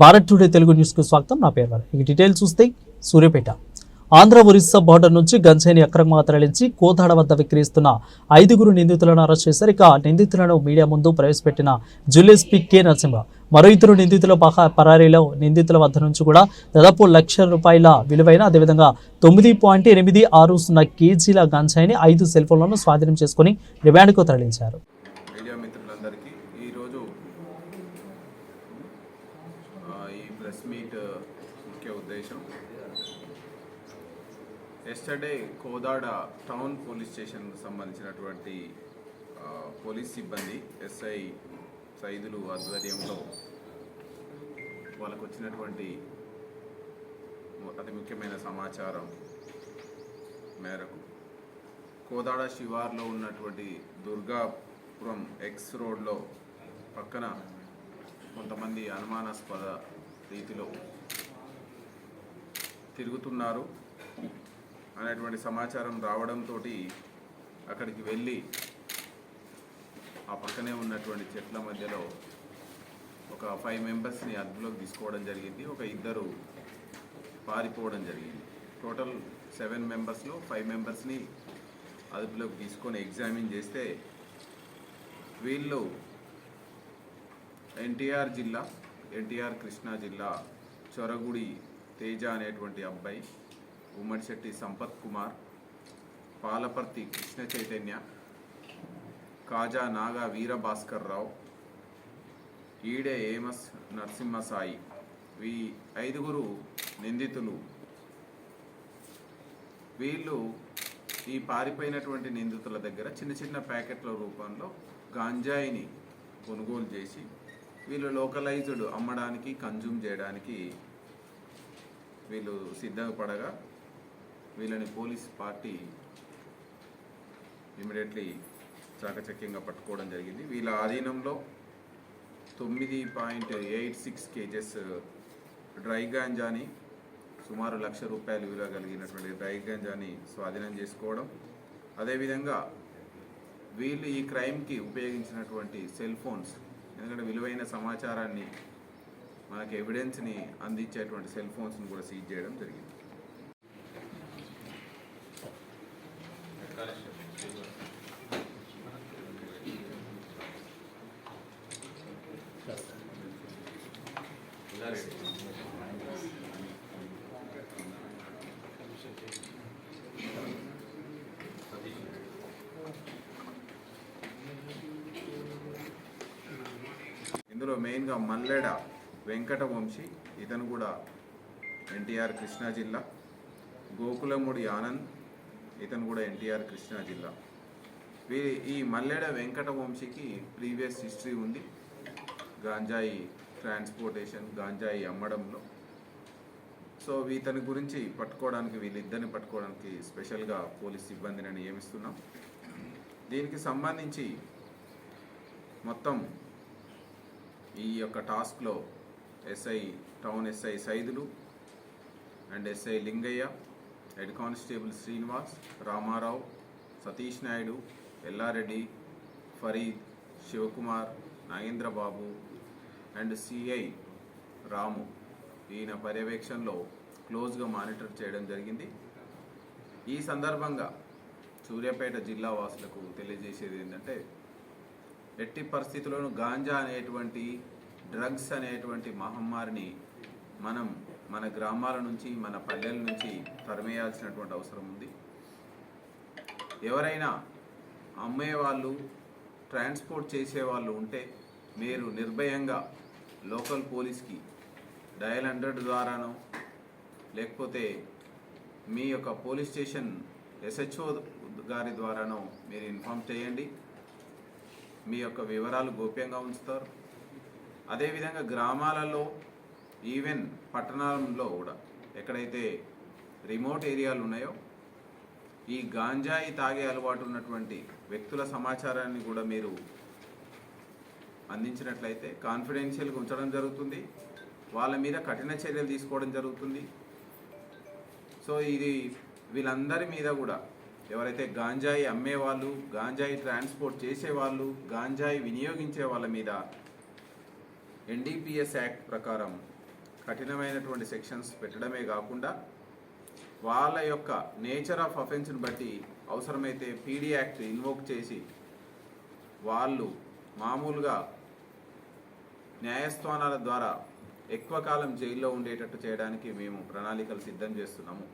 Bharat today Telugu న్యూస్కు స్వాగతం. నా పేరు ఈ ఇక డీటెయిల్స్ చూస్తే సూర్యపేట. ఆంధ్ర ఒరిస్సా బార్డర్ నుంచి గంజాయిని అక్రమంగా తరలించి కోదాడ వద్ద విక్రయిస్తున్న ఐదుగురు నిందితులను అరెస్ట్ చేశారు. ఇక నిందితులను మీడియా ముందు ప్రవేశపెట్టిన జులెస్పీ కె. నరసింహ. మరో ఇద్దరు నిందితుల పహా పరారీలో నిందితుల వద్ద నుంచి కూడా దాదాపు లక్ష రూపాయల విలువైన అదేవిధంగా తొమ్మిది పాయింట్ ఎనిమిది ఆరు సున్నా కేజీల గంజాయిని ఐదు సెల్ఫోన్లను స్వాధీనం చేసుకుని రిమాండ్కు తరలించారు. ఎస్టర్డే కోదాడ టౌన్ పోలీస్ స్టేషన్కు సంబంధించినటువంటి పోలీస్ సిబ్బంది ఎస్ఐ సైదులు ఆధ్వర్యంలో వాళ్ళకు వచ్చినటువంటి అతి ముఖ్యమైన సమాచారం మేరకు కోదాడ శివార్లో ఉన్నటువంటి దుర్గాపురం ఎక్స్ రోడ్లో పక్కన కొంతమంది అనుమానాస్పద రీతిలో తిరుగుతున్నారు. అనేటువంటి సమాచారం రావడంతో అక్కడికి వెళ్ళి ఆ పక్కనే ఉన్నటువంటి చెట్ల మధ్యలో ఒక ఫైవ్ మెంబర్స్ని అదుపులోకి తీసుకోవడం జరిగింది. ఒక ఇద్దరు పారిపోవడం జరిగింది. టోటల్ సెవెన్ మెంబర్స్లో ఫైవ్ మెంబర్స్ని అదుపులోకి తీసుకొని ఎగ్జామిన్ చేస్తే వీళ్ళు ఎన్టీఆర్ జిల్లా ఎన్టీఆర్ కృష్ణా జిల్లా చొరగుడి తేజ అనేటువంటి అబ్బాయి ఉమ్మడిశెట్టి సంపత్ కుమార్ పాలపర్తి కృష్ణ చైతన్య కాజా నాగా వీరభాస్కర్ రావు ఈడే ఏమస్ నరసింహసాయి. ఈ ఐదుగురు నిందితులు. వీళ్ళు ఈ పారిపోయినటువంటి నిందితుల దగ్గర చిన్న చిన్న ప్యాకెట్ల రూపంలో గాంజాయిని కొనుగోలు చేసి వీళ్ళు లోకలైజ్డ్ అమ్మడానికి కన్జ్యూమ్ చేయడానికి వీళ్ళు సిద్ధపడగా వీళ్ళని పోలీస్ పార్టీ ఇమీడియట్లీ చాకచక్యంగా పట్టుకోవడం జరిగింది. వీళ్ళ ఆధీనంలో తొమ్మిది point eight six KGs dry గాంజాని సుమారు లక్ష రూపాయలు విలువ కలిగినటువంటి డ్రై గాంజాని స్వాధీనం చేసుకోవడం. అదేవిధంగా వీళ్ళు ఈ క్రైమ్కి ఉపయోగించినటువంటి సెల్ ఫోన్స్ ఎందుకంటే విలువైన సమాచారాన్ని మనకి ఎవిడెన్స్ని అందించేటువంటి సెల్ ఫోన్స్ని కూడా సీజ్ చేయడం జరిగింది. ఇందులో మెయిన్గా మల్లెడ వెంకట వంశీ ఇతను కూడా ఎన్టీఆర్ కృష్ణా జిల్లా. గోకులముడి ఆనంద్ ఇతను కూడా ఎన్టీఆర్ కృష్ణా జిల్లా. ఈ మల్లెడ వెంకట వంశీకి ప్రీవియస్ హిస్టరీ ఉంది. గాంజాయి ట్రాన్స్పోర్టేషన్ గాంజాయి అమ్మడంలో. సో ఇతని గురించి పట్టుకోవడానికి వీళ్ళిద్దరిని పట్టుకోవడానికి స్పెషల్గా పోలీస్ సిబ్బందిని నియమిస్తున్నాం. దీనికి సంబంధించి మొత్తం ఈ యొక్క టాస్క్లో SI town SI Saidulu and SI Lingaiah head constable Srinivas Ramarao Satish Naidu Yellareddy Farid Sivakumar Nagendrababu and CI Ramu. ఈయన పర్యవేక్షణలో క్లోజ్గా మానిటర్ చేయడం జరిగింది. ఈ సందర్భంగా సూర్యాపేట జిల్లా వాసులకు తెలియజేసేది ఏంటంటే ఎట్టి పరిస్థితుల్లోనూ గాంజా అనేటువంటి డ్రగ్స్ అనేటువంటి మహమ్మారిని మనం మన గ్రామాల నుంచి మన పల్లెల నుంచి తరిమేయాల్సినటువంటి అవసరం ఉంది. ఎవరైనా అమ్మేవాళ్ళు ట్రాన్స్పోర్ట్ చేసేవాళ్ళు ఉంటే మీరు నిర్భయంగా లోకల్ పోలీస్కి డయల్ హండ్రెడ్ ద్వారానో లేకపోతే మీ యొక్క పోలీస్ స్టేషన్ ఎస్హెచ్ఓ గారి ద్వారానో మీరు ఇన్ఫామ్ చేయండి. మీ యొక్క వివరాలు గోప్యంగా ఉంచుతారు. అదేవిధంగా గ్రామాలలో ఈవెన్ పట్టణాలలో కూడా ఎక్కడైతే రిమోట్ ఏరియాలు ఉన్నాయో ఈ గాంజాయి తాగే అలవాటు ఉన్నటువంటి వ్యక్తుల సమాచారాన్ని కూడా మీరు అందించినట్లయితే కాన్ఫిడెన్షియల్గా ఉంచడం జరుగుతుంది. వాళ్ళ మీద కఠిన చర్యలు తీసుకోవడం జరుగుతుంది. సో ఇది వీళ్ళందరి మీద కూడా ఎవరైతే గాంజాయి అమ్మేవాళ్ళు గాంజాయి ట్రాన్స్పోర్ట్ చేసేవాళ్ళు గాంజాయి వినియోగించే వాళ్ళ మీద ఎన్డీపీఎస్ యాక్ట్ ప్రకారం కఠినమైనటువంటి సెక్షన్స్ పెట్టడమే కాకుండా వాళ్ళ యొక్క నేచర్ ఆఫ్ అఫెన్స్ని బట్టి అవసరమైతే పీడీ యాక్ట్ ఇన్వోక్ చేసి వాళ్ళు మామూలుగా న్యాయస్థానాల ద్వారా ఎక్కువ కాలం జైల్లో ఉండేటట్టు చేయడానికి మేము ప్రణాళికలు సిద్ధం చేస్తున్నాము.